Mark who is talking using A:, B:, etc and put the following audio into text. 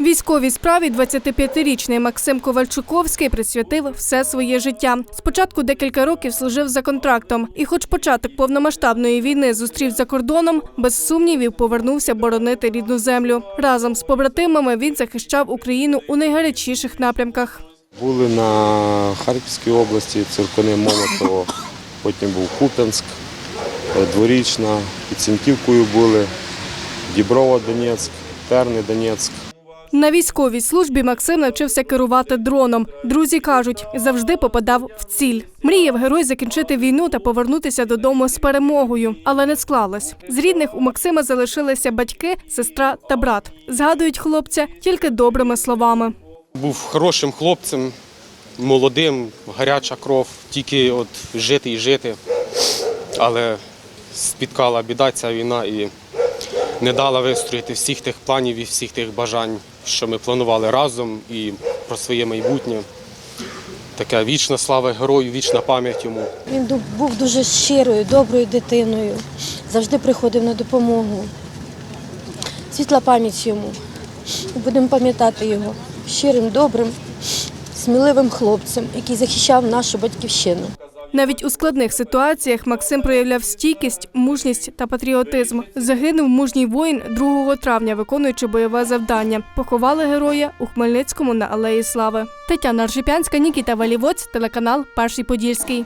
A: Військовій справі 25-річний Максим Ковальчуковський присвятив все своє життя. Спочатку декілька років служив за контрактом, і, хоч початок повномасштабної війни зустрів за кордоном, без сумнівів повернувся боронити рідну землю. Разом з побратимами він захищав Україну у найгарячіших напрямках.
B: Були на Харківській області, Циркони Молотово, потім був Куп'янськ, Дворічна, під Сінківкою були, Діброва Донецьк, Терни Донецьк.
A: На військовій службі Максим навчився керувати дроном. Друзі кажуть, завжди попадав в ціль. Мріяв герой закінчити війну та повернутися додому з перемогою, але не склалось. З рідних у Максима залишилися батьки, сестра та брат. Згадують хлопця тільки добрими словами.
C: Був хорошим хлопцем, молодим, гаряча кров, тільки от жити і жити. Але спіткала біда ця війна і не дала вистроїти всіх тих планів і всіх тих бажань, що ми планували разом і про своє майбутнє. Така вічна слава герою, вічна пам'ять йому.
D: Він був дуже щирою, доброю дитиною, завжди приходив на допомогу. Світла пам'ять йому. Будемо пам'ятати його щирим, добрим, сміливим хлопцем, який захищав нашу батьківщину.
A: Навіть у складних ситуаціях Максим проявляв стійкість, мужність та патріотизм. Загинув мужній воїн 2 травня, виконуючи бойове завдання. Поховали героя у Хмельницькому на Алеї Слави. Тетяна Ржипянська, Нікіта Валівоць, телеканал Перший Подільський.